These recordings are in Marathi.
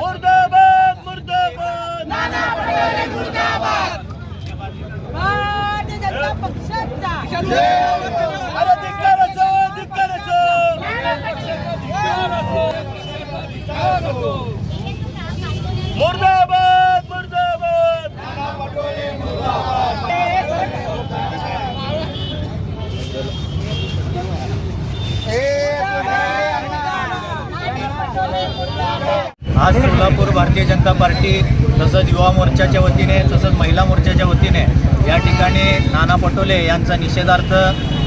मुर्दाबाद मुर्दाबाद. भारतीय जनता पक्षाचा. अरे धिक्काराचं, धिक्काराचं. मुर्दाबाद आज सोलापूर भारतीय जनता पार्टी तसंच युवा मोर्चाच्या वतीने तसंच महिला मोर्चाच्या वतीने या ठिकाणी नाना पटोले यांचा निषेधार्थ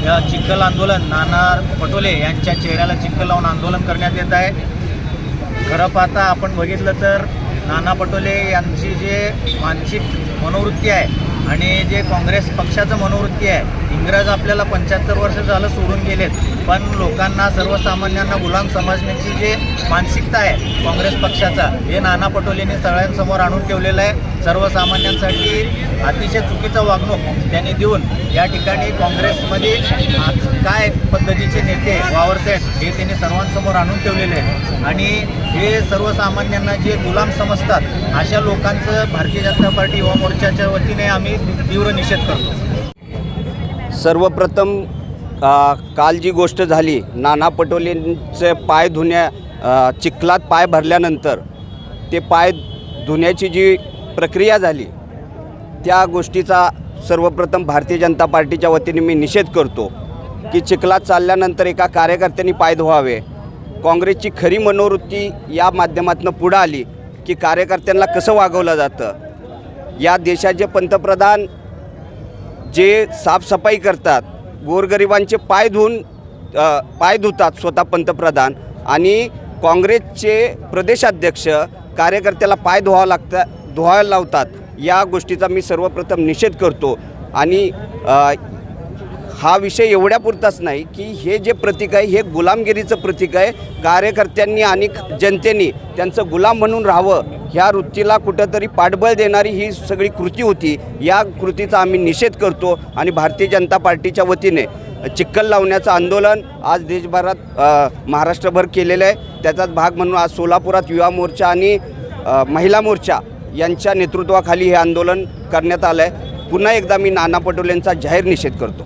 या चिखल आंदोलन नाना पटोले यांच्या चेहऱ्याला चिखल लावून आंदोलन करण्यात येत आहे. खरं पाहता आपण बघितलं तर नाना पटोले यांची जे मानसिक मनोवृत्ती आहे आणि जे काँग्रेस पक्षाचं मनोवृत्ती आहे इंग्रज आपल्याला पंच्याहत्तर वर्ष झालं सोडून गेलेत पण लोकांना सर्वसामान्यांना गुलाम समजण्याची जे मानसिकता आहे काँग्रेस पक्षाचा हे नाना पटोलेंनी सगळ्यांसमोर आणून ठेवलेलं आहे. सर्वसामान्यांसाठी अतिशय चुकीचं वागणूक त्यांनी देऊन या ठिकाणी काँग्रेसमध्ये काय पद्धतीचे नेते वावरत आहेत हे त्यांनी सर्वांसमोर आणून ठेवलेले आहे आणि हे सर्वसामान्यांना जे गुलाम समजतात अशा लोकांचं भारतीय जनता पार्टी युवा मोर्चाच्या वतीने आम्ही तीव्र निषेध करतो. सर्वप्रथम काल जी गोष्ट झाली नाना पटोलेंचे पाय धुण्या चिखलात पाय भरल्यानंतर ते पाय धुण्याची जी प्रक्रिया झाली त्या गोष्टीचा सर्वप्रथम भारतीय जनता पार्टीच्या वतीने मी निषेध करतो की चिखलात चालल्यानंतर एका कार्यकर्त्यांनी पाय धुवावे. काँग्रेसची खरी मनोवृत्ती या माध्यमातून पुढं आली की कार्यकर्त्यांना कसं वागवलं जातं? या देशाचे पंतप्रधान जे साफसफाई करतात गोरगरिबांचे पाय धुवून पाय धुतात स्वतः पंतप्रधान आणि काँग्रेसचे प्रदेशाध्यक्ष कार्यकर्त्याला पाय धुवावं लागतं धुवायला लावतात या गोष्टीचा मी सर्वप्रथम निषेध करतो. आणि हा विषय एवढ्यापुरताच नाही की हे जे प्रतीक आहे हे गुलामगिरीचं प्रतीक आहे. कार्यकर्त्यांनी आणि जनतेने त्यांचं गुलाम म्हणून राहावं ह्या वृत्तीला कुठंतरी पाठबळ देणारी ही सगळी कृती होती. या कृतीचा आम्ही निषेध करतो आणि भारतीय जनता पार्टीच्या वतीने चिक्कल लावण्याचं आंदोलन आज देशभरात महाराष्ट्रभर केलेलं आहे. त्याचाच भाग म्हणून आज सोलापुरात युवा मोर्चा आणि महिला मोर्चा यांच्या नेतृत्वाखाली हे आंदोलन करण्यात आलं आहे पुन्हा एकदा मी नाना पटोलेंचा जाहीर निषेध करतो.